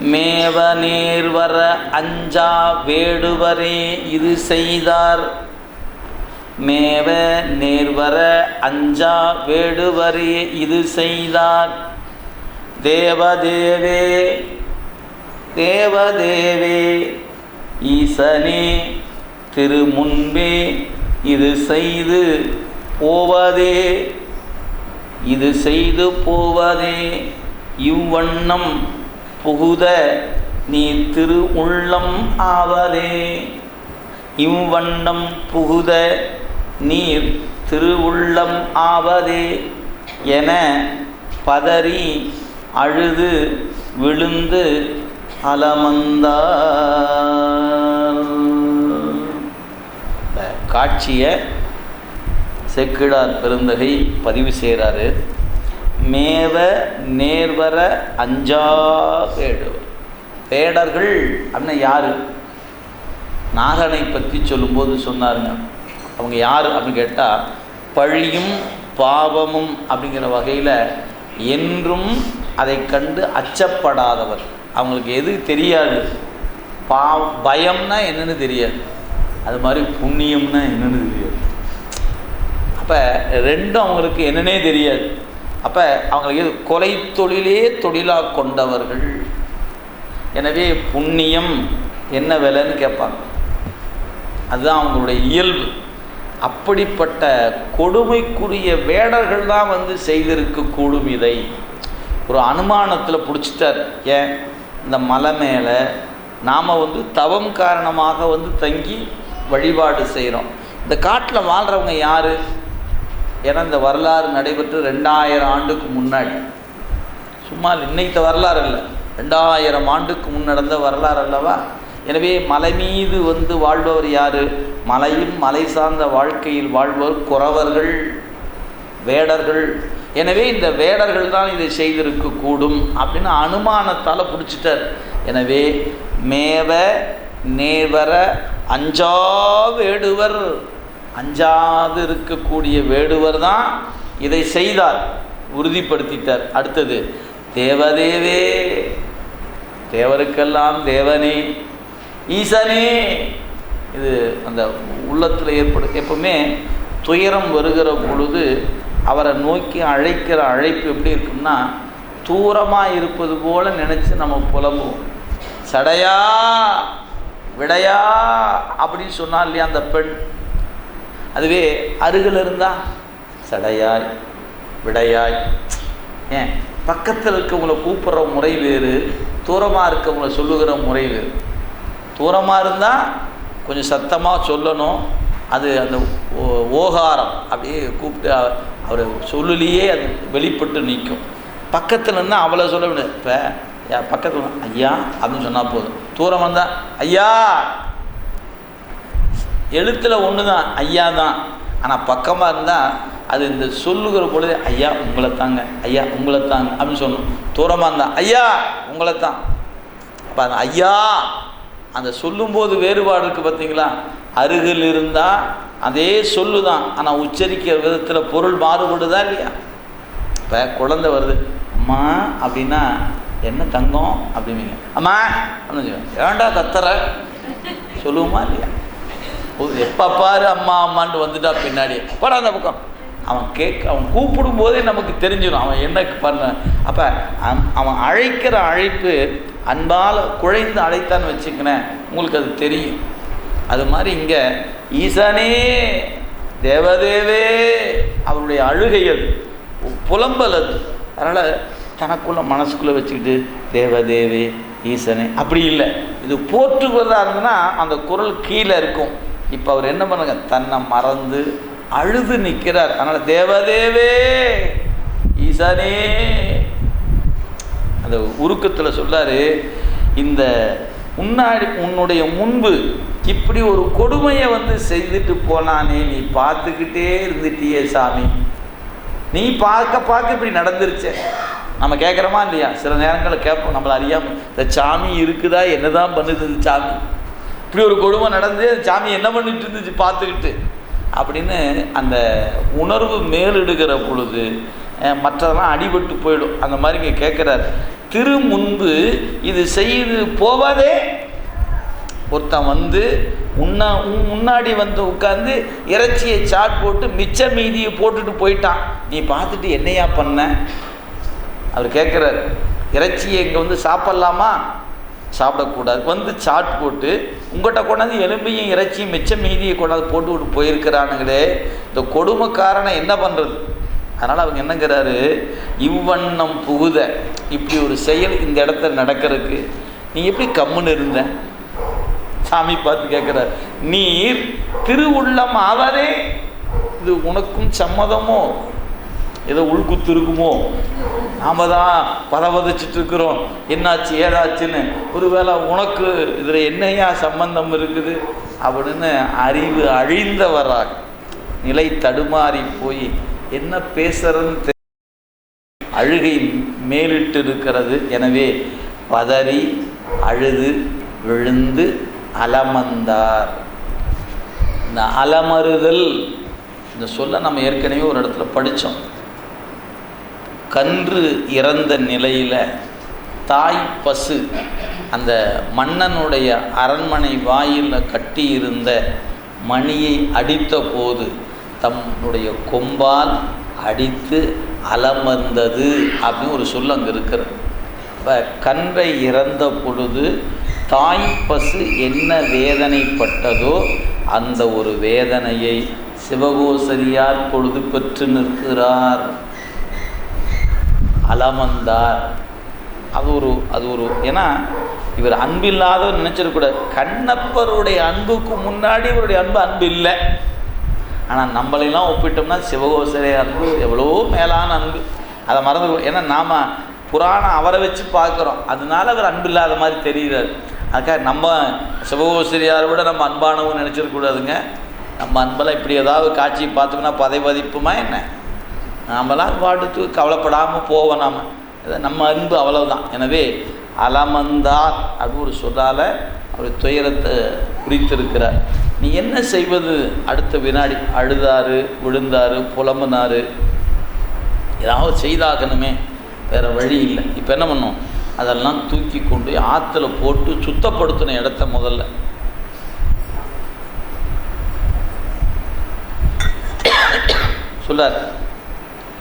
மேவ நேர்வர அஞ்சா வேடுவரே இது செய்தார். மேவ நேர்வர அஞ்சா வேடுவரே இது செய்தார். தேவதேவே தேவதேவே ஈசனே திருமுன்பே இது செய்து போவதே இது செய்து போவதே இவ்வண்ணம் புகுத நீ திரு உள்ளம் ஆவதே இவ்வண்ணம் புகுத நீர் திருவுள்ளம் ஆவதே என பதறி அழுது விழுந்து அலமந்தார் காட்சியை செக்கிடார் பெருந்தகை பதிவு செய்கிறாரு. மேவ நேர்வர அஞ்சா வேடுவர் வேடர்கள் அப்படின்னா யார்? நாகனை பற்றி சொல்லும்போது சொன்னாருங்க. அவங்க யார் அப்படின்னு கேட்டால் பழியும் பாவமும் அப்படிங்கிற வகையில் என்றும் அதை கண்டு அச்சப்படாதவர். அவங்களுக்கு எது தெரியாது. பா பயம்னா என்னென்னு தெரியாது. அது மாதிரி புண்ணியம்னா என்னென்னு தெரியாது. அப்போ ரெண்டும் அவங்களுக்கு என்னென்னே தெரியாது. அப்போ அவங்களுக்கு கொலை தொழிலே தொழிலாக கொண்டவர்கள். எனவே புண்ணியம் என்ன விலைன்னு கேட்பாங்க. அதுதான் அவங்களுடைய இயல்பு. அப்படிப்பட்ட கொடுமைக்குரிய வேடர்கள் தான் வந்து செய்திருக்கக்கூடும் இதை. ஒரு அனுமானத்தில் பிடிச்சிட்டார். ஏன்? இந்த மலை மேலே நாம் வந்து தவம் காரணமாக வந்து தங்கி வழிபாடு செய்கிறோம் இந்த காட்டில் வாழ்கிறவங்க யார்? ஏன்னா இந்த வரலாறு நடைபெற்று ரெண்டாயிரம் ஆண்டுக்கு முன்னாடி. சும்மா இன்னைத்த வரலாறு இல்லை. ரெண்டாயிரம் ஆண்டுக்கு முன் நடந்த வரலாறு அல்லவா? எனவே மலை மீது வந்து வாழ்பவர் யார்? மலையும் மலை சார்ந்த வாழ்க்கையில் வாழ்பவர் குறவர்கள் வேடர்கள். எனவே இந்த வேடர்கள் தான் இதை செய்திருக்க கூடும் அப்படின்னு அனுமானத்தால் பிடிச்சிட்டார். எனவே மேவ நேவர அஞ்சா வேடுவர். அஞ்சாது இருக்கக்கூடிய வேடுவர் தான் இதை செய்தார் உறுதிப்படுத்திட்டார். அடுத்தது தேவதேவே தேவருக்கெல்லாம் தேவனே ஈசனே. இது அந்த உள்ளத்தில் ஏற்படும் எப்பவுமே துயரம் வருகிற பொழுது அவரை நோக்கி அழைக்கிற அழைப்பு எப்படி இருக்கும்னா தூரமாக இருப்பது போல் நினச்சி நம்ம புலம்புவோம். சடையா விடையா அப்படின்னு சொன்னால் இல்லையா அந்த பெண்? அதுவே அருகில் இருந்தால் சடையாய் விடையாய். ஏன்? பக்கத்தில் இருக்கவங்கள கூப்பிட்ற முறை வேறு தூரமாக இருக்கவங்களை சொல்லுகிற முறை வேறு. தூரமாக இருந்தால் கொஞ்சம் சத்தமாக சொல்லணும். அது அந்த ஓ- ஓகாரம் அப்படியே கூப்பிட்டு அவர் சொல்லுலேயே அது வெளிப்பட்டு நிற்கும். பக்கத்தில் இருந்தால் அவளை சொல்ல முடியாது இப்போ பக்கத்தில் ஐயா அப்படின்னு சொன்னால் போதும். தூரம் வந்தால் ஐயா எழுத்தில் ஒன்று தான் ஐயா தான் ஆனால் பக்கமாக இருந்தால் அது இந்த சொல்லுகிற பொழுது ஐயா உங்களை தாங்க ஐயா உங்களை தாங்க அப்படின்னு சொல்லணும் தூரமாக இருந்தால் ஐயா உங்களை தான். அப்போ அந்த ஐயா அந்த சொல்லும்போது வேறுபாடு இருக்குது பார்த்தீங்களா அருகில் இருந்தால் அதே சொல்லு தான் ஆனால் உச்சரிக்கிற விதத்தில் பொருள் மாறுபடுதா இல்லையா? இப்போ குழந்தை வருது அம்மா அப்படின்னா என்ன தங்கம்? அப்படிம்பீங்க. அம்மா அப்படின்னு சொல்லுவேன். ஏன்டா கத்துற? சொல்லுவோமா இல்லையா? எப்போ பாரு அம்மா அம்மான்ட்டு வந்துட்டா பின்னாடி படம் அந்த பக்கம். அவன் கேட்க அவன் கூப்பிடும் போதே நமக்கு தெரிஞ்சிடும். அவன் என்ன பண்ண? அப்போ அவன் அழைக்கிற அழைப்பு அன்பால் குழைந்து அழைத்தான்னு வச்சுக்கினேன் உங்களுக்கு அது தெரியும். அது மாதிரி இங்கே ஈசனே தேவதேவே அவருடைய அழுகை அது புலம்பல் அது அதனால் தனக்குள்ள மனசுக்குள்ளே வச்சுக்கிட்டு தேவதேவே ஈசனே அப்படி இல்லை. இது போற்றுவதாக இருந்ததுன்னா அந்த குரல் கீழே இருக்கும். இப்போ அவர் என்ன பண்ணுங்க தன்னை மறந்து அழுது நிற்கிறார் அதனால் தேவதேவே ஈசனே. அந்த உருக்கத்தில் சொல்லாரு இந்த முன்னாடி உன்னுடைய முன்பு இப்படி ஒரு கொடுமையை வந்து செய்துட்டு போனானே நீ பார்த்துக்கிட்டே இருந்துட்டியே சாமி. நீ பார்க்க பார்க்க இப்படி நடந்துருச்சே. நம்ம கேட்குறோமா இல்லையா? சில நேரங்களில் கேட்போம் நம்மளை அறியாமல் இந்த சாமி இருக்குதா? என்னதான் பண்ணுது இந்த சாமி? இப்படி ஒரு கொடுமை நடந்து சாமி என்ன பண்ணிட்டு இருந்துச்சு பார்த்துக்கிட்டு. அப்படின்னு அந்த உணர்வு மேலிடுகிற பொழுது மற்றதெல்லாம் அடிபட்டு போயிடும். அந்த மாதிரி இங்கே கேட்குறாரு. திரு முன்பு இது செய்து போவாதே. ஒருத்தன் வந்து உன்னா முன்னாடி வந்து உட்காந்து இறைச்சியை சாட் போட்டு மிச்ச மீதியை போட்டுட்டு போயிட்டான். நீ பார்த்துட்டு என்னையா பண்ண? அவர் கேட்குறாரு. இறைச்சியை இங்கே வந்து சாப்பிட்லாமா? சாப்பிடக்கூடாது. வந்து சாட் போட்டு உங்கள்கிட்ட கொண்டாந்து எலும்பையும் இறைச்சியும் மிச்சம் மீதியை கொண்டாந்து போட்டு விட்டு போயிருக்கிறானுங்களே இந்த கொடுமைக்காரனை என்ன பண்ணுறது அதனால் அவங்க என்னங்கிறாரு? இவ்வண்ணம் புகுத இப்படி ஒரு செயல் இந்த இடத்துல நடக்கிறதுக்கு. நீ எப்படி கம்முன்னு இருந்த? சாமி பார்த்து கேட்குறார். நீர் திருவுள்ளம் ஆவதே இது உனக்கும் சம்மதமோ? ஏதோ உள்குத்து இருக்குமோ? நாம் தான் பதவதைச்சிட்டு இருக்கிறோம் என்னாச்சு ஏதாச்சுன்னு. ஒருவேளை உனக்கு இதில் என்னையா சம்பந்தம் இருக்குது? அப்படின்னு அறிவு அழிந்தவராக நிலை தடுமாறி போய் என்ன பேசுறதுன்னு அழுகை மேலிட்டு இருக்கிறது எனவே பதறி அழுது விழுந்து அலமந்தார். இந்த அலமறுதல் இந்த சொல்ல நம்ம ஏற்கனவே ஒரு இடத்துல படித்தோம். கன்று இறந்த நிலையில் தாய் பசு அந்த மன்னனுடைய அரண்மனை வாயிலில் கட்டியிருந்த மணியை அடித்த போது தம்முடைய கொம்பால் அடித்து அலமர்ந்தது அப்படின்னு ஒரு சொல் அங்கே இருக்கிறது. இப்போ கன்றை இறந்த பொழுது தாய் பசு என்ன வேதனைப்பட்டதோ அந்த ஒரு வேதனையை சிவகோசரியார் பொழுது பெற்று நிற்கிறார். அலமந்தார். அது ஒரு அது ஒரு ஏன்னா இவர் அன்பு இல்லாதவர் நினச்சிடக்கூடாது கண்ணப்பருடைய அன்புக்கு முன்னாடி இவருடைய அன்பு அன்பு இல்லை ஆனால் நம்மளையெல்லாம் ஒப்பிட்டோம்னா சிவகோசரை அன்பு எவ்வளோ மேலான அன்பு. அதை மறந்து ஏன்னா நாம் புராணம் அவரை வச்சு பார்க்குறோம். அதனால அவர் அன்பு இல்லாத மாதிரி தெரிகிறார். அதுக்காக நம்ம சிவகோசரியாரை விட நம்ம அன்பானவங்க நினச்சிடக்கூடாதுங்க நம்ம அன்பெல்லாம் இப்படி ஏதாவது காட்சி பார்த்தோம்னா பதை பதிப்புமா என்ன? நாமெல்லாம் பாட்டுக்கு கவலைப்படாமல் போவோம் நாம். நம்ம அன்பு அவ்வளவுதான். எனவே அலமந்தார் அப்படின்னு ஒரு சொல்லால் அவர் துயரத்தை குறித்திருக்கிறார். நீ என்ன செய்வது? அடுத்த வினாடி அழுதாரு விழுந்தாரு புலம்புனாரு. ஏதாவது செய்தாகணுமே. வேறு வழி இல்லை. இப்போ என்ன பண்ணோம்? அதெல்லாம் தூக்கி கொண்டு ஆற்றுல போட்டு சுத்தப்படுத்தின இடத்த முதல்ல. சொல்லார்